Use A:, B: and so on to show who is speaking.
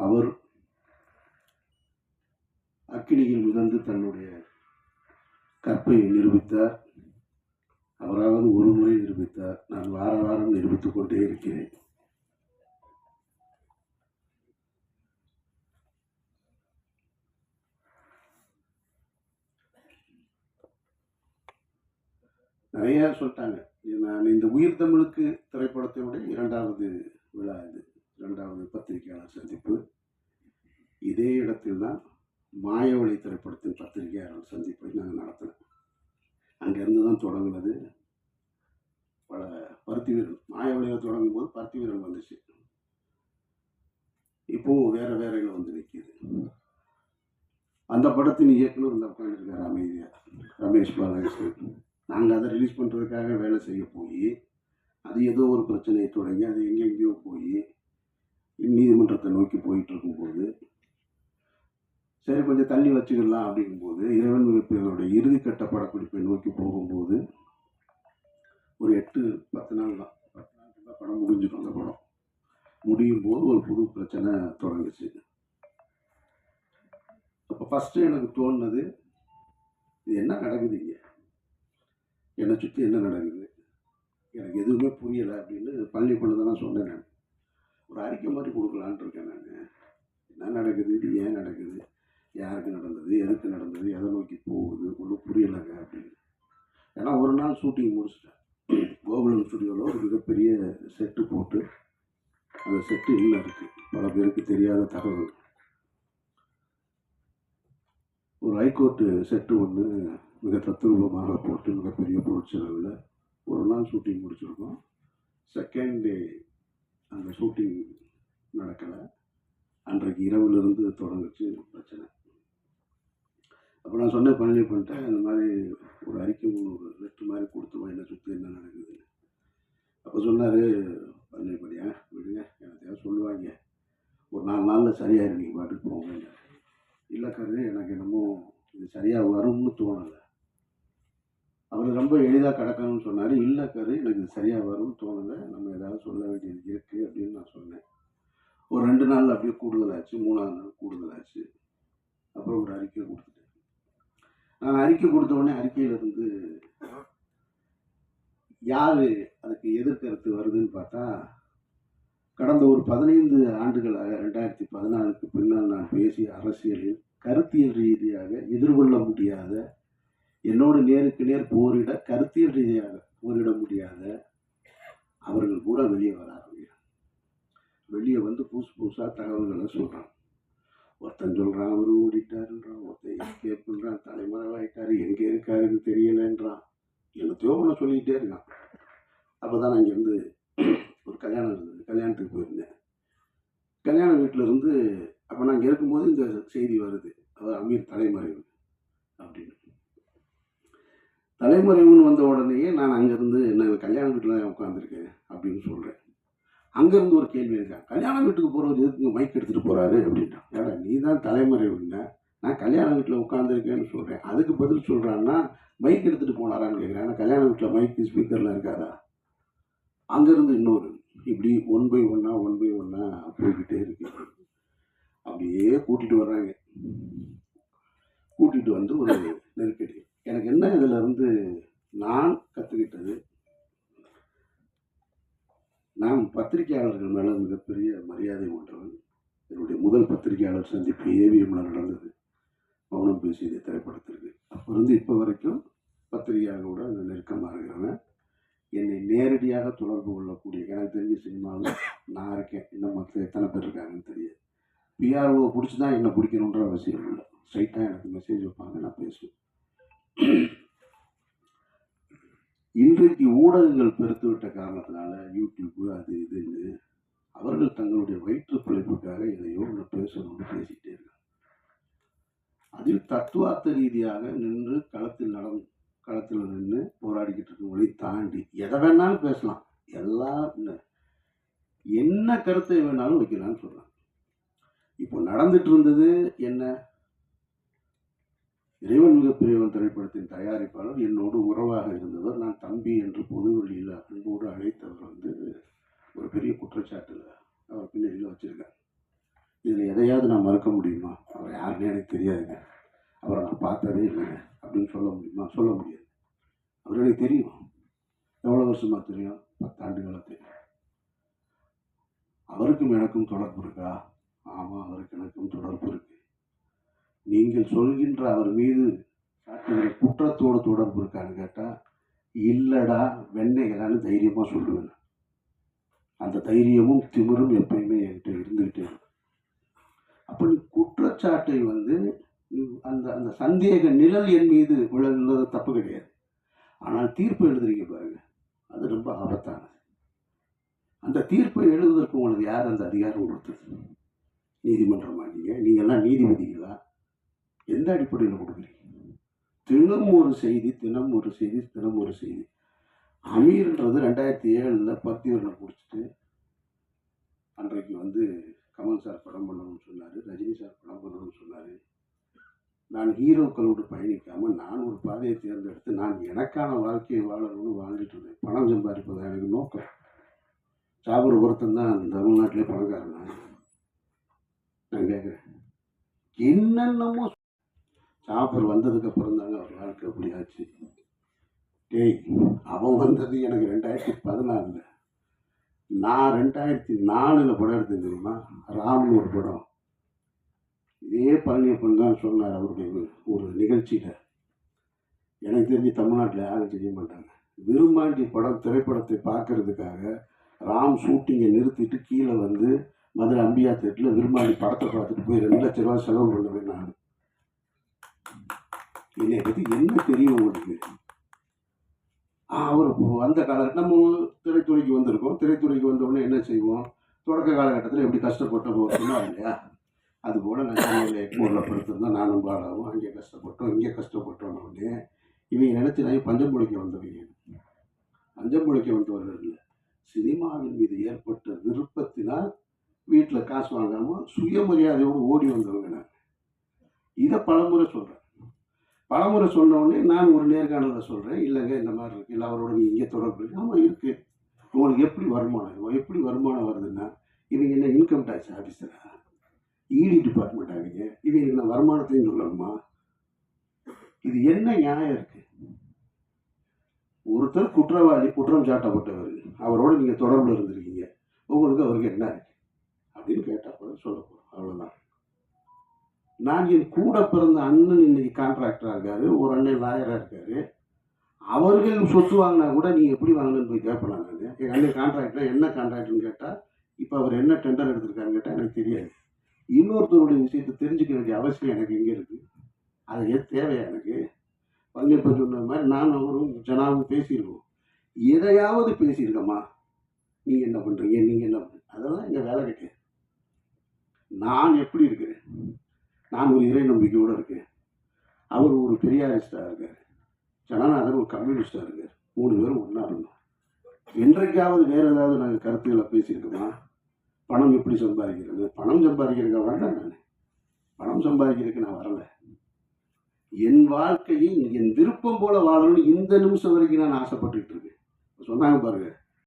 A: அவர் அக்கினியில் மிதந்து தன்னுடைய கற்பை நிரூபித்தார். அவராவது ஒரு முறை நிரூபித்தார். நான் வார வாரம் நிரூபித்துக் கொண்டே இருக்கிறேன். நிறைய சொல்லிட்டாங்க. நான் இந்த உயிர் தமிழுக்கு திரைப்படத்தினுடைய இரண்டாவது விழா இது. இரண்டாவது பத்திரிகையாளர் சந்திப்பு. இதே இடத்தில் தான் மாயவழி திரைப்படத்தின் பத்திரிகையாளர் சந்திப்பை நாங்கள் நடத்தினோம். அங்கேருந்து தான் தொடங்குனது. பல பருத்தி வீரன் மாயவழியில் தொடங்கும் போது பருத்தி வீரன் வந்துச்சு. இப்போவும் வேறு வேறையில் வந்து நிற்கிது அந்த படத்தின் இயக்குனர் இந்த உட்காந்துருக்காரு அமைதியா. ரமேஷ் பாலகிருஷ்ணன் நாங்கள் அதை ரிலீஸ் பண்ணுறதுக்காக வேலை செய்ய போய் அது ஏதோ ஒரு பிரச்சனையை தொடங்கி அது எங்கெங்கேயோ போய் நீதிமன்றத்தை நோக்கி போயிட்டு இருக்கும்போது சரி கொஞ்சம் தள்ளி வச்சுக்கலாம் அப்படிங்கும்போது இறைவன் மிகப்பெரியவருடைய இறுதிக்கட்ட படப்பிடிப்பை நோக்கி போகும்போது ஒரு எட்டு பத்து நாள் தான். பத்து நாள் தான் படம் முடிஞ்சிடும் அந்த படம். முடியும் போது ஒரு புது பிரச்சனை தொடங்குச்சு. அப்போ ஃபஸ்ட்டு எனக்கு தோணுனது இது என்ன நடக்குது இங்கே? என்னை சுற்றி என்ன நடக்குது? எனக்கு எதுவுமே புரியலை அப்படின்னு பள்ளி பொண்ணு தான் சொன்னேன் நான். ஒரு அறிக்கை மாதிரி கொடுக்கலான்ட்டு இருக்கேன் நான். என்ன நடக்குது? இது ஏன் நடக்குது? யாருக்கு நடந்தது? எதுக்கு நடந்தது? எதை நோக்கி போகுது? ஒன்றும் புரியலைங்க அப்படின்னு. ஏன்னா ஒரு நாள் ஷூட்டிங் முடிச்சிட்டேன். கோகுலம் ஸ்டுடியோவில் ஒரு மிகப்பெரிய செட்டு போட்டு அந்த செட்டு இன்னும் இருக்குது பல பேருக்கு தெரியாத தகவல். ஒரு ஹைகோர்ட்டு செட்டு ஒன்று மிக தத்ரூபமாக போட்டு மிகப்பெரிய பொருட்செலவில் ஒரு நாள் ஷூட்டிங் முடிச்சிருக்கோம். செகண்ட் டே அந்த ஷூட்டிங் நடக்கலை. அன்றைக்கு இரவுலேருந்து தொடங்குச்சு பிரச்சனை. அப்போ நான் சொன்னேன் பழனி பண்ணிட்டேன் இந்த மாதிரி ஒரு அறிக்கை ஒரு லெட்ரு மாதிரி கொடுத்துருவோம் என்ன சுற்றி என்ன நடக்குதுன்னு அப்போ சொன்னார் பழனி பண்ணியா விடுங்க எனக்கு சொல்லுவாங்க. ஒரு நாலு நாளில் சரியாயிரு நீங்கள் பாட்டுக்கு போங்க. இல்லை கரு எனக்கு என்னமோ இது சரியாக வரும்னு தோணலை. அவர் ரொம்ப எளிதாக கிடக்கணும்னு சொன்னார். இல்லை கரு எனக்கு இது சரியாக வரும்னு தோணலை நம்ம ஏதாவது சொல்ல வேண்டியது இருக்குது அப்படின்னு நான் சொன்னேன் ஒரு ரெண்டு நாள் அப்படியே கூடுதலாச்சு மூணாவது நாள் கூடுதலாச்சு. அப்புறம் ஒரு அறிக்கை கொடுத்துட்டேன். நான் அறிக்கை கொடுத்த உடனே அறிக்கையிலிருந்து யார் அதுக்கு எதிர்கருத்து வருதுன்னு பார்த்தா கடந்த ஒரு பதினைந்து ஆண்டுகளாக ரெண்டாயிரத்தி பதினாலுக்கு பின்னால் நான் பேசிய அரசியலில் கருத்தியல் ரீதியாக எதிர்கொள்ள முடியாத என்னோடு நேருக்கு நேர் போரிட கருத்தியல் ரீதியாக போரிட முடியாத அவர்கள் கூட வெளியே வராங்க வெளியே வந்து புதுசு புதுசாக தகவல்களை சொல்கிறான் ஒருத்தன் சொல்கிறான் அவரும் ஓடிட்டாருன்றான் ஒருத்தன் எஸ்கேப்புன்றான் பண்ணுறான் தலைமறைவாயிட்டாரு எங்கே இருக்காருன்னு தெரியலைன்றான். என்னத்தையோ ஒன்று சொல்லிக்கிட்டே இருக்கான். அப்போ தான் நான் இங்கேருந்து ஒரு கல்யாணம் இருந்தது கல்யாணத்துக்கு போயிருந்தேன். கல்யாண வீட்டில் இருந்து அப்போ நான் இங்கே இருக்கும்போது இந்த செய்தி வருது அவர் அமீர் தலைமறைவு அப்படின்னு. தலைமறைவுன்னு வந்த உடனேயே நான் அங்கேருந்து நான் கல்யாண வீட்டில் உட்காந்துருக்கேன் அப்படின்னு சொல்கிறேன் அங்கேருந்து ஒரு கேள்வி இருக்கேன் கல்யாண வீட்டுக்கு போகிறவர் எதுக்கு மைக் எடுத்துகிட்டு போகிறாரு அப்படின்ட்டான் ஏடா நீ தான் தலைமறைவுன்ன நான் கல்யாண வீட்டில் உட்காந்துருக்கேன்னு சொல்கிறேன் அதுக்கு பதில் சொல்கிறான்னா மைக் எடுத்துகிட்டு போனாரான்னு கேட்குறேன் ஆனால் கல்யாண வீட்டில் மைக்கு ஸ்பீக்கர்லாம் இருக்காதா அங்கேருந்து இன்னொரு இப்படி ஒன் பை ஒன்னா ஒன் பை ஒன்னா போய்கிட்டே இருக்கு. அப்படியே கூட்டிகிட்டு வர்றாங்க. கூட்டிகிட்டு வந்து ஒரு நெருக்கடி எனக்கு என்ன இதுல இருந்து நான் கற்றுக்கிட்டது நான் பத்திரிகையாளர்கள் மேலே மிகப்பெரிய மரியாதை கொண்டவன் என்னுடைய முதல் பத்திரிகையாளர் சந்திப்பு ஏவிஎம்ல நடந்தது. மௌனம் பேசியது திரைப்படத்திற்கு. அப்போ இருந்து இப்போ வரைக்கும் பத்திரிகையாளர்களோட நெருக்கமாக இருக்கிறவன் என்னை நேரடியாக தொடர்பு கொள்ளக்கூடிய எனக்கு தெரிஞ்ச சினிமாவில் நான் இருக்கேன். இன்னும் மற்ற எத்தனை பேர் இருக்காங்கன்னு தெரியாது. பிஆர்ஓ பிடிச்சி தான் என்னை பிடிக்கணுன்ற அவசியம் இல்லை. ஸ்ட்ரைட்டாக எனக்கு மெசேஜ் வைப்பாங்க நான் பேசுவேன். இன்றைக்கு ஊடகங்கள் பெருத்து விட்ட காரணத்தினால யூடியூப்பு அது இதுன்னு அவர்கள் தங்களுடைய வயிற்று பிழைப்புக்காக எதையோ ஒன்று பேசணும்னு பேசிக்கிட்டே இருக்காங்க. அதில் தத்துவார்த்த ரீதியாக நின்று களத்தில் நடந்து களத்தில் நின்று போராடிக்கிட்டு இருக்கவங்களை தாண்டி எதை வேணாலும் பேசலாம். எல்லாம் என்ன- கருத்தை வேணாலும் வைக்கலாம்னு சொல்லலாம் இப்போ நடந்துட்டு இருந்தது என்ன? இறைவன் மிகப்பெரியவன் திரைப்படத்தின் தயாரிப்பாளர் என்னோடு உறவாக இருந்தவர் நான் தம்பி என்று பொதுவெளியில் அன்போடு அழைத்தவர் வந்து பெரிய குற்றச்சாட்டில் அவர் பின்னணியில் வச்சுருக்கேன் இதில் எதையாவது நான் மறக்க முடியுமா? அவர் யாருமே எனக்கு தெரியாதுங்க. அவரை நான் பார்த்ததே இல்லைங்க. அப்படின்னு சொல்ல முடியுமா? சொல்ல முடியாது. அவர் எனக்கு தெரியும். எவ்வளோ வருஷமாக தெரியும்? பத்தாண்டுகளாக தெரியும். அவருக்கும் எனக்கும் தொடர்பு இருக்கா? ஆமாம் அவருக்கு எனக்கும் தொடர்பு இருக்கு. நீங்கள் சொல்கின்ற அவர் மீது சாட்டுகிற குற்றத்தோடு தொடர்பு இருக்கான்னு கேட்டால் இல்லடா வெண்ணெய்களான்னு தைரியமாக சொல்லுவேன். அந்த தைரியமும் திமிரும் எப்பயுமே என்கிட்ட இருந்துகிட்டே இருக்கும். அப்போ குற்றச்சாட்டை வந்து அந்த அந்த சந்தேக நிழல் என் மீது விழுந்தது தப்பு கிடையாது. ஆனால் தீர்ப்பு எழுதுறீங்க பாருங்க. அது ரொம்ப ஆபத்தானது. அந்த தீர்ப்பை எழுதுவதற்கு உங்களுக்கு யார் அந்த அதிகாரம் கொடுத்தது? நீதிமன்றமா நீங்கள் நீங்கெல்லாம் நீதிபதிகளா? எந்த அடிப்படையில் கொடுக்குறீங்க? தினம் ஒரு செய்தி தினம் ஒரு செய்தி தினம் ஒரு செய்தி. அமீர்ன்றது ரெண்டாயிரத்தி ஏழில் பத்திவரனை பிடிச்சிட்டு அன்றைக்கு வந்து கமல் சார் படம் பண்ணணும்னு சொன்னார் ரஜினி சார் படம் பண்ணணும்னு சொன்னார். நான் ஹீரோக்களோடு பயணிக்காமல் நான் ஒரு பாதையை தேர்ந்தெடுத்து நான் எனக்கான வாழ்க்கையை வாழணும்னு வாழ்ந்துட்டு இருந்தேன். பணம் சம்பாதிப்பது எனக்கு நோக்கம். சாபர் ஒருத்தன் தான் தமிழ்நாட்டிலே பணக்காரன் நான். கேட்குறேன். என்னென்னமோ சாப்பர் வந்ததுக்கப்புறம் தாங்க அவர் வாழ்க்கை அப்படி ஆச்சு. டேய் அவன் வந்தது எனக்கு ரெண்டாயிரத்தி பதினாலில் நான் ரெண்டாயிரத்தி நாலில் படம் எடுத்தேன் தெரியுமா? ராம்னு ஒரு படம். இதே பழனியப்பன் தான் சொன்னார் அவருடைய ஒரு- ஒரு நிகழ்ச்சியில். எனக்கு தெரிஞ்சு தமிழ்நாட்டில் யாரும் செய்ய மாட்டாங்க. விரும்பாண்டி படம் திரைப்படத்தை பார்க்கறதுக்காக ராம் ஷூட்டிங்கை நிறுத்திட்டு கீழே வந்து மதுரை அம்பியா தேட்டில் விரும்பாண்டி படத்தை பார்த்துட்டு போய் ரெண்டு லட்ச ரூபா செலவு பண்ணுவேன் நான். என்னை பற்றி என்ன தெரியும் உங்களுக்கு? அவர் அந்த காலகட்டம் நம்ம திரைத்துறைக்கு வந்திருக்கோம். திரைத்துறைக்கு வந்த உடனே என்ன செய்வோம்? தொடக்க காலகட்டத்தில் எப்படி கஷ்டப்பட்டோம் போகிறோம்னா இல்லையா? அதுபோல் நான் சென்னையில் எக்மூரில் நானும் பாலாவும் அங்கே கஷ்டப்பட்டோம் இங்கே கஷ்டப்பட்டோம் உடனே இவங்க நினச்சி நான் பஞ்சம் பிடிக்க வந்தவங்க. பஞ்சம் பிடிக்க வந்தவர்கள் இல்லை. சினிமாவின் மீது ஏற்பட்ட விருப்பத்தினால் வீட்டில் காசு வாங்காமல் சுயமரியாதையோடு ஓடி வந்தவங்க நான். இதை பலமுறை சொல்கிறேன் பலமுறை சொன்ன உடனே நான் ஒரு நேர்காணலில் சொல்கிறேன் இல்லைங்க இந்த மாதிரி இருக்குது இல்லை அவரோட நீ இங்கே தொடர்பு இருக்கு ஆமாம் இருக்குது உங்களுக்கு எப்படி வருமானம் எப்படி வருமானம் வருதுன்னா இவங்க என்ன இன்கம் டேக்ஸ் ஆஃபீஸரா இடி டிபார்ட்மெண்ட் ஆகிங்க இவங்க? என்ன வருமானத்தையும் சொல்லணுமா? இது என்ன நியாயம் இருக்குது ஒருத்தர் குற்றவாளி குற்றம் சாட்டப்பட்டவர். அவரோட நீங்கள் தொடர்பில் இருந்திருக்கீங்க. உங்களுக்கு அவருக்கு என்ன இருக்குது அப்படின்னு கேட்டால் கூட சொல்லப்போகிறோம் அவ்வளோதான் நான் என் கூட பிறந்த அண்ணன் இன்னைக்கு கான்ட்ராக்டராக இருக்காரு ஒரு அண்ணன் லாயராக இருக்காரு. அவர்கள் சொத்து வாங்கினா கூட நீங்கள் எப்படி வாங்கினு போய் கேட்பலாம் நான்? எங்கள் அண்ணன் கான்ட்ராக்டர் என்ன கான்ட்ராக்ட்னு கேட்டால் இப்போ அவர் என்ன டெண்டர் எடுத்திருக்காருன்னு கேட்டால் எனக்கு தெரியாது. இன்னொருத்தருடைய விஷயத்தை தெரிஞ்சுக்க வேண்டிய அவசியம் எனக்கு எங்கே இருக்குது அது ஏன் தேவையா எனக்கு? பங்கேற்ப சொன்ன மாதிரி நான் அவரும் ஜனாவும் பேசியிருக்கோம். எதையாவது பேசியிருக்கம்மா. நீங்கள் என்ன பண்ணுறீங்க நீங்கள் என்ன பண்ணுறீங்க அதெல்லாம் எங்கள் வேலை கிடையாது. நான் எப்படி இருக்கிறேன்? நான் ஒரு இறை நம்பிக்கையோடு இருக்கேன். அவர் ஒரு பெரியாரிஸ்டாக இருக்கார். ஜனநாதன் ஒரு கம்யூனிஸ்டாக இருக்கார். மூணு பேரும் ஒன்றா இருந்தோம். என்றைக்காவது வேறு ஏதாவது நாங்கள் கருத்துக்களை பேசியிருக்கோமா? பணம் எப்படி சம்பாதிக்கிறது? பணம் சம்பாதிக்கிறதுக்கு வரல நான். பணம் சம்பாதிக்கிறதுக்கு நான் வரல. என் வாழ்க்கையை என் விருப்பம் போல வாழணும்னு இந்த நிமிஷம் வரைக்கும் நான் ஆசைப்பட்டுக்கிட்டு இருக்கேன். சொன்னாங்க பாருங்கள்